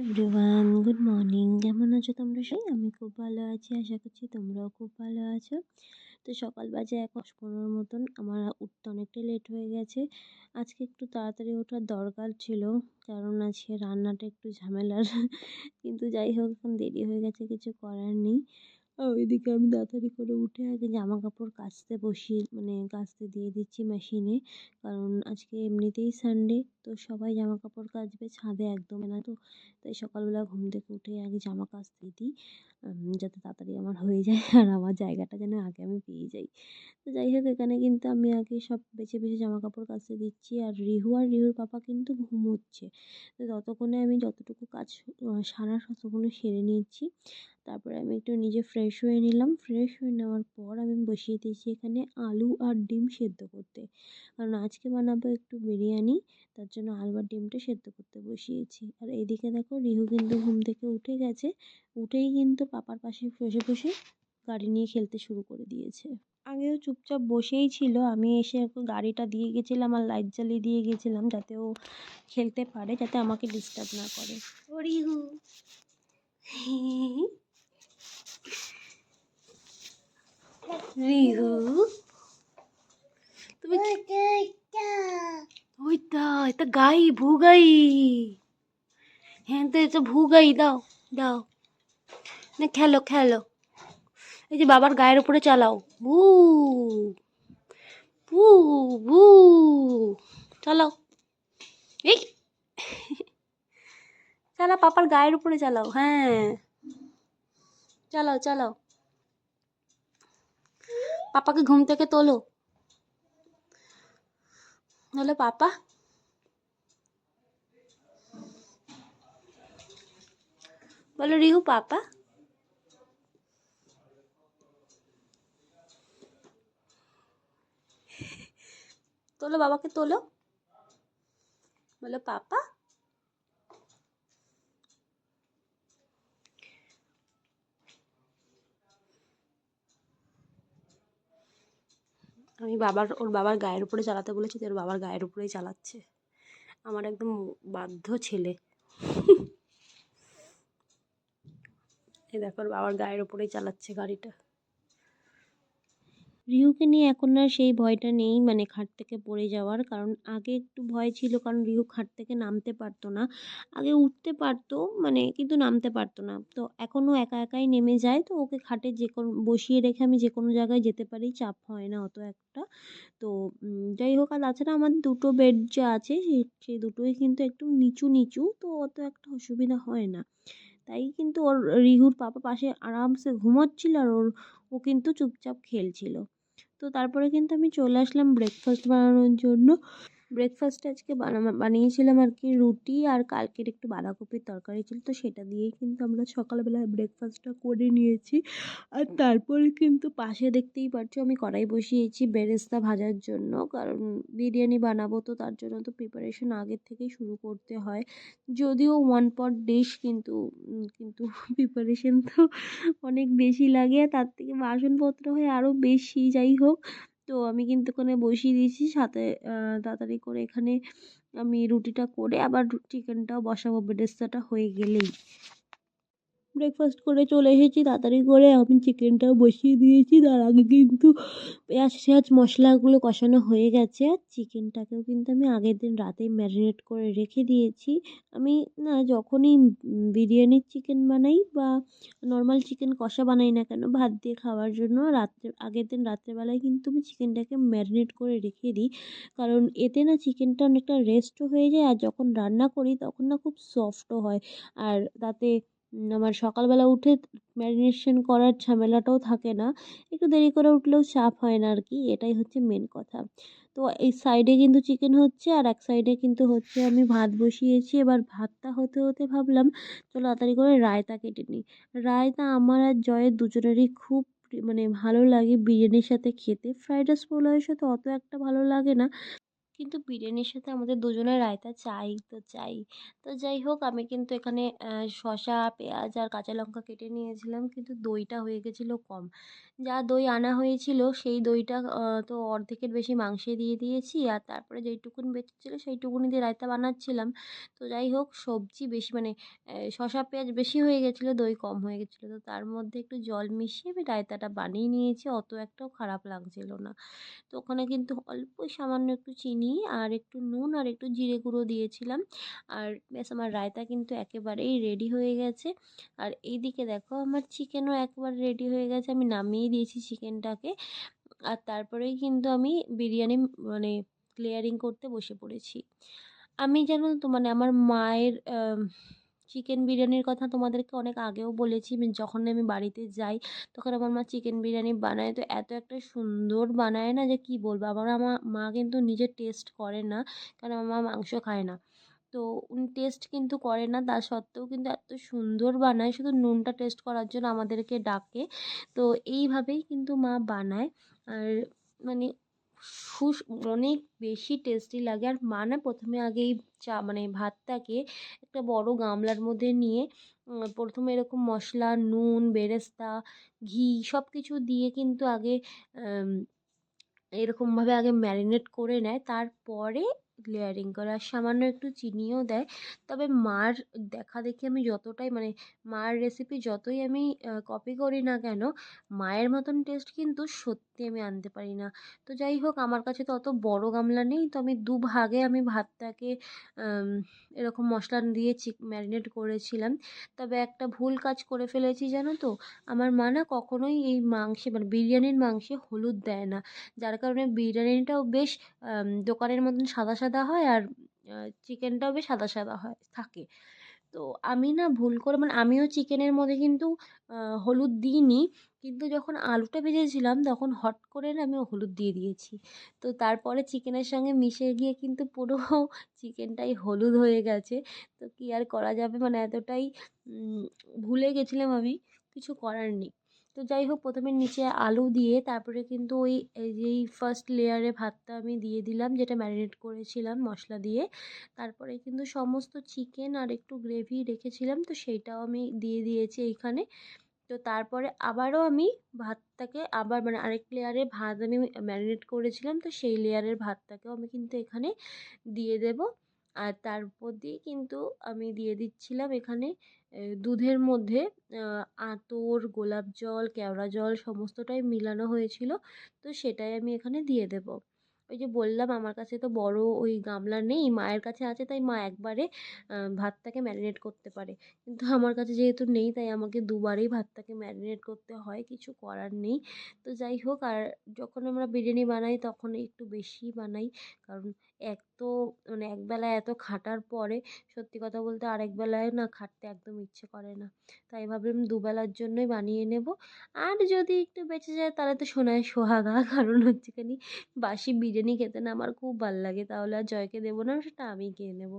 Everyone good morning কেমন আছো তোমরা সবাই? আমি খুব ভালো আছি, আশা করছি তোমরাও খুব ভালো আছো। তো সকাল বাজে এক পনেরোর মতন, আমার উঠতে অনেকটাই লেট হয়ে গেছে। আজকে একটু তাড়াতাড়ি ওঠার দরকার ছিল, কারণ আজকে রান্নাটা একটু ঝামেলার। কিন্তু যাই হোক, এখন দেরি হয়ে গেছে, কিছু করার নেই। ওইদিকে আমি তাড়াতাড়ি করে উঠে আগে জামা কাপড় কাচতে বসিয়ে মানে কাচতে দিয়ে দিচ্ছি মেশিনে কারণ আজকে এমনিতেই সানডে তো সবাই জামা কাপড় কাচবে, ছাদে একদম না। তো তাই সকালবেলা ঘুম থেকে উঠে আগে জামা কাচতে দিই। যাতে তাড়াতাড়ি আমার হয়ে যায় আর আমার জায়গাটা যেন আগে আমি পেয়ে যাই। তো যাই হোক, এখানে কিন্তু আমি আগে সব বেছে বেছে জামা কাপড় কাচতে দিচ্ছি। আর রিহু আর রিহুর পাপা কিন্তু ঘুমোচ্ছে তো ততক্ষণে আমি যতটুকু কাজ সারার ততক্ষণে সেরে নিচ্ছি তারপরে আমি একটু নিজে ফ্রেশ হয়ে নিলাম। ফ্রেশ হয়ে নেওয়ার পর আমি বসিয়ে দিয়েছি এখানে আলু আর ডিম সেদ্ধ করতে। কারণ আজকে বানাবো একটু বিরিয়ানি। তার জন্য আলু আর ডিমটা সেদ্ধ করতে বসিয়েছি। আর এইদিকে দেখো রিহু কিন্তু ঘুম থেকে উঠে গেছে। উঠেই কিন্তু পাপার পাশে বসে বসে গাড়ি নিয়ে খেলতে শুরু করে দিয়েছে। আগেও চুপচাপ বসেই ছিল। আমি এসে গাড়িটা দিয়ে গেছিলাম আর লাইট জ্বালিয়ে দিয়ে গেছিলাম যাতে ও খেলতে পারে, যাতে আমাকে ডিস্টার্ব না করে। ও রিহু। রিহু। তুমি ওইটা, এটা গাই, ভুগাই। হ্যাঁ তো এটা ভুগাই, দাও দাও। না, খেলো খেলো। এই যে বাবার গায়ের উপরে চালাও। ভু ভু ভু। চালাও। এই। চালাও পাপার গায়ের উপরে চালাও। হ্যাঁ। চালাও চালাও। পাপাকে ঘুম থেকে তোলো। হলো পাপা বলো রিহু পাপা তোলো বাবাকে তোলো বলো পাপা আমি বাবার, ওর বাবার গায়ের উপরে চালাতে বলেছি তো ওর বাবার গায়ের উপরেই চালাচ্ছে। আমার একদম বাধ্য ছেলে। এ দেখো, ওর বাবার গায়ের উপরেই চালাচ্ছে গাড়িটা। রিহুকে নিয়ে এখন আর সেই ভয়টা নেই মানে খাট থেকে পড়ে যাওয়ার। কারণ আগে একটু ভয় ছিল, কারণ রিহু খাট থেকে নামতে পারতো না। আগে উঠতে পারতো মানে কিন্তু নামতে পারতো না। তো এখনও একা একাই নেমে যায়, তো ওকে খাটে যে কোনো, বসিয়ে রেখে আমি যে কোনো জায়গায় যেতে পারি, চাপ হয় না অত একটা। তো যাই হোক, আর তাছাড়া আমার দুটো বেড যে আছে সেই দুটোই কিন্তু একটু নিচু নিচু, তো অত একটা অসুবিধা হয় না। তাই কিন্তু ওর, রিহুর পাপা পাশে আরামসে ঘুমোচ্ছিল, আর ওর, ও কিন্তু চুপচাপ খেলছিল। তো তারপরে কিন্তু আমি চলে আসলাম ব্রেকফাস্ট বানানোর জন্য। ব্রেকফাস্টে আজকে বানিয়েছিলাম আর কি রুটি আর কালকের একটু বাঁধাকপির তরকারি ছিল, তো সেটা দিয়েই কিন্তু আমরা সকালবেলা ব্রেকফাস্টটা করে নিয়েছি। আর তারপরে কিন্তু পাশে দেখতেই পাচ্ছ আমি কড়াই বসিয়েছি বেরেস্তা ভাজার জন্য, কারণ বিরিয়ানি বানাবো তো তার জন্য তো প্রিপারেশন আগের থেকেই শুরু করতে হয়। যদিও ওয়ান পট ডিশ কিন্তু কিন্তু প্রিপারেশন তো অনেক বেশি লাগে, তার থেকে বাসনপত্র হয় আরও বেশি, যাই হোক। তো আমি কিন্তু ওখানে বসিয়ে দিয়েছি। সাথে তাড়াতাড়ি করে এখানে আমি রুটিটা করে আবার চিকেনটাও বসাবো। বেরেস্তাটা হয়ে গেলেই। ব্রেকফাস্ট করে চলে এসেছি। তাড়াতাড়ি করে আমি চিকেনটাও বসিয়ে দিয়েছি। তার আগে কিন্তু পেঁয়াজ টেয়াজ মশলাগুলো কষানো হয়ে গেছে। আর চিকেনটাকেও কিন্তু আমি আগের দিন রাতেই ম্যারিনেট করে রেখে দিয়েছি। আমি না যখনই বিরিয়ানির চিকেন বানাই বা নর্মাল চিকেন কষা বানাই না কেন, ভাত দিয়ে খাওয়ার জন্য রাত্রে, আগের দিন রাত্রেবেলায় কিন্তু আমি চিকেনটাকে ম্যারিনেট করে রেখে দিই। কারণ এতে না চিকেনটা অনেকটা রেস্টও হয়ে যায়। আর যখন রান্না করি তখন না খুব সফটও হয়। আর তাতে আমার সকালবেলা উঠে ম্যারিনেশন করার ঝামেলাটাও থাকে না। একটু দেরি করে উঠলেও চাপ হয় না আর কি এটাই হচ্ছে মেন কথা। তো এই সাইডে কিন্তু চিকেন হচ্ছে আর এক সাইডে কিন্তু হচ্ছে আমি ভাত বসিয়েছি। এবার ভাতটা হতে হতে ভাবলাম, চলো তাড়াতাড়ি করে রায়তা কেটে নিই। রায়তা আমার আর জয়ের দুজনেরই খুব মানে ভালো লাগে বিরিয়ানির সাথে খেতে। ফ্রাইড রাইস পোলাওয়ের সাথে অত একটা ভালো লাগে না। কিন্তু বিরিয়ানির সাথে আমাদের দুজনের রায়তা চাই তো চাই। তো যাই হোক, আমি কিন্তু এখানে শসা, পেঁয়াজ আর কাঁচা লঙ্কা কেটে নিয়েছিলাম, কিন্তু দইটা হয়ে গেছিল কম। যা দই আনা হয়েছিল, সেই দইটা তো অর্ধেকের বেশি মাংসে দিয়ে দিয়েছি, আর তারপরে যেইটুকুন বেঁচেছিলো সেইটুকুনি দিয়ে রায়তা বানাচ্ছিলাম। তো যাই হোক, সবজি বেশি মানে শসা, পেঁয়াজ বেশি হয়ে গেছিল, দই কম হয়ে গেছিল। তো তার মধ্যে একটু জল মিশিয়ে আমি রায়তাটা বানিয়ে নিয়েছি, অত একটাও খারাপ লাগছিল না। তো ওখানে কিন্তু অল্পই সামান্য একটু চিনি আর একটু নুন আর একটু জিরে গুঁড়ো দিয়েছিলাম। আর ব্যাস আমার রায়তা কিন্তু একেবারেই রেডি হয়ে গেছে। আর এইদিকে দেখো আমার চিকেনও একবার রেডি হয়ে গেছে। আমি নামিয়ে দিয়েছি চিকেনটাকে আর তারপরেই কিন্তু আমি বিরিয়ানি মানে ক্লিয়ারিং করতে বসে পড়েছি। আমি জানো তো মানে আমার মায়ের চিকেন বিরিয়ানির কথা তোমাদেরকে অনেক আগেও বলেছি। যখন আমি বাড়িতে যাই, তখন আমার মা চিকেন বিরিয়ানি বানায়। তো এত একটা সুন্দর বানায় না যে কী বলব? আবার আমার মা কিন্তু নিজে টেস্ট করে না কারণ আমার মা মাংস খায় না। তো উনি টেস্ট কিন্তু করে না, তা সত্ত্বেও কিন্তু এত সুন্দর বানায়। শুধু নুনটা টেস্ট করার জন্য আমাদেরকে ডাকে। তো এইভাবেই কিন্তু মা বানায়। আর মানে সুস অনেক বেশি টেস্টি লাগে। আর মা না প্রথমে আগে এই চা মানে ভাতটাকে একটা বড় গামলার মধ্যে নিয়ে প্রথমে এরকম মশলা, নুন, বেরেস্তা, ঘি সব কিছু দিয়ে কিন্তু আগে এরকমভাবে আগে ম্যারিনেট করে নেয়। তারপরে লেয়ারিং করে আর সামান্য একটু চিনিও দেয়। তবে মার দেখা দেখি আমি যতটাই মানে মার রেসিপি যতই আমি কপি করি না কেন, মায়ের মতন টেস্ট কিন্তু সত্যি আমি আনতে পারি না। তো যাই হোক, আমার কাছে তো অত বড় গামলা নেই। তো আমি দুভাগে আমি ভাতটাকে এরকম মশলা দিয়ে চিক ম্যারিনেট করেছিলাম। তবে একটা ভুল কাজ করে ফেলেছি, জানো তো? আমার মা না কখনোই এই মাংসে মানে বিরিয়ানির মাংসে হলুদ দেয় না। যার কারণে বিরিয়ানিটাও বেশ দোকানের মতন সাদা সাদা হয় আর চিকেনটাও বেশ সাদা সাদা হয়, থাকে। তো আমি না ভুল করে মানে আমিও চিকেনের মধ্যে কিন্তু হলুদ দিইনি, কিন্তু যখন আলুটা ভেজেছিলাম, তখন হট করে না আমি হলুদ দিয়ে দিয়েছি। তো তারপরে চিকেনের সঙ্গে মিশে গিয়ে কিন্তু পুরো চিকেনটাই হলুদ হয়ে গেছে। তো কী আর করা যাবে? মানে এতটাই ভুলে গেছিলাম আমি, কিছু করার নেই। তো যাই হোক প্রথমে নিচে আলু দিয়ে তারপরে কিন্তু ওই যেই ফার্স্ট লেয়ারে ভাতটা আমি দিয়ে দিলাম, যেটা ম্যারিনেট করেছিলাম মশলা দিয়ে। তারপরে কিন্তু সমস্ত চিকেন আর একটু গ্রেভি রেখেছিলাম, তো সেইটাও আমি দিয়ে দিয়েছি এইখানে। তো তারপরে আবারও আমি ভাতটাকে আবার মানে আরেক লেয়ারে ভাত আমি ম্যারিনেট করেছিলাম, তো সেই লেয়ারের ভাতটাকেও আমি কিন্তু এখানে দিয়ে দেব। আর তার উপর দিয়ে কিন্তু আমি দিয়ে দিচ্ছিলাম এখানে দুধের মধ্যে আতর, গোলাপ জল, কেওড়া জল, সমস্তটাই মিলানো হয়েছিল। তো সেটাই আমি এখানে দিয়ে দেবো। ওই যে বললাম আমার কাছে তো বড় ওই গামলা নেই, মায়ের কাছে আছে তাই মা একবারে ভাতটাকে ম্যারিনেট করতে পারে। কিন্তু আমার কাছে যেহেতু নেই তাই আমাকে দুবারেই ভাতটাকে ম্যারিনেট করতে হয়, কিছু করার নেই। তো যাই হোক, আর যখন আমরা বিরিয়ানি বানাই তখন একটু বেশিই বানাই, কারণ এক তো মানে একবেলা এত খাটার পরে সত্যি কথা বলতে আরেক বেলায় না খাটতে একদম ইচ্ছে করে না। তাই ভাবলাম দুবেলার জন্যই বানিয়ে নেব। আর যদি একটু বেঁচে যায় তাহলে তো সোনায় সোহাগা, কারণ হচ্ছে খানি বাসি বিরিয়ানি খেতে না আমার খুব ভালো লাগে। তাহলে আর জয়কে দেবো না, সেটা আমি খেয়ে নেব।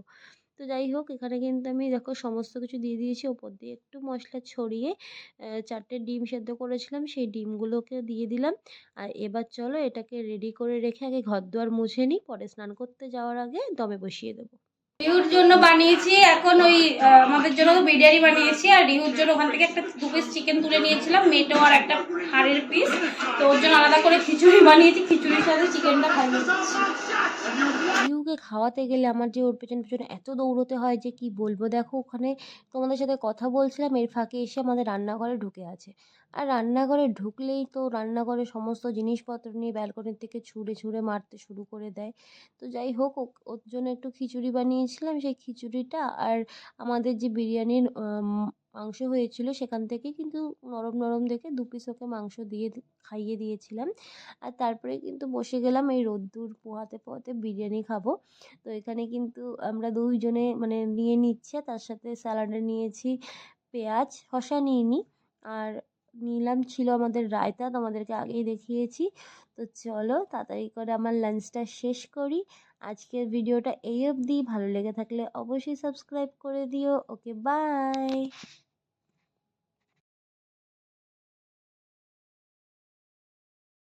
তো যাই হোক, এখানে কিন্তু আমি দেখো সমস্ত কিছু দিয়ে দিয়েছি। ওপর দিয়ে একটু মশলা ছড়িয়ে চারটে ডিম সেদ্ধ করেছিলাম, সেই ডিমগুলোকে দিয়ে দিলাম। আর এবার চলো এটাকে রেডি করে রেখে আগে ঘর দুয়ার মুছে নিই, পরে স্নান করতে যাওয়ার আগে দমে বসিয়ে দেবো। রিহুর জন্য বানিয়েছি। এখন ওই আমাদের জন্য বিরিয়ানি বানিয়েছি। আর রিহুর জন্য ওখান থেকে একটা দু পিস চিকেন তুলে নিয়েছিলাম মেটো আর একটা হাড়ের পিস তো ওর জন্য আলাদা করে খিচুড়ি বানিয়েছি। খিচুড়ির সাথে চিকেনটা খাইয়ে রিউকে খাওয়াতে গেলে আমার যে ওর পেছনে পেছনে এত দৌড়তে হয় যে কি বলব? দেখো, ওখানে তোমাদের সাথে কথা বলছিলাম, এর ফাঁকে এসে আমাদের রান্নাঘরে ঢুকে আছে। আর রান্নাঘরে ঢুকলেই তো রান্নাঘরে সমস্ত জিনিসপত্র নিয়ে ব্যালকনির থেকে ছুঁড়ে ছুঁড়ে মারতে শুরু করে দেয়। তো যাই হোক ওর জন্য একটু খিচুড়ি বানিয়েছিলাম, সেই খিচুড়িটা আর আমাদের যে বিরিয়ানির মাংস হয়েছিল সেখান থেকে কিন্তু নরম নরম দেখে দু পিস ওকে মাংস দিয়ে খাইয়ে দিয়েছিলাম। আর তারপরে কিন্তু বসে গেলাম এই রোদ্দুর পোহাতে পোহাতে বিরিয়ানি খাব। তো এখানে কিন্তু আমরা দুইজনে মানে নিয়ে নিচ্ছে, তার সাথে স্যালাডে নিয়েছি পেঁয়াজ, শসা নিইনি আর নিলাম ছিল আমাদের রায়তা, তোমাদেরকে আগেই দেখিয়েছি। তো চলো তাড়াতাড়ি করে আমার লাঞ্চটা শেষ করি। আজকের ভিডিওটা এই অবধি। ভালো লেগে থাকলে অবশ্যই সাবস্ক্রাইব করে দিও। Okay bye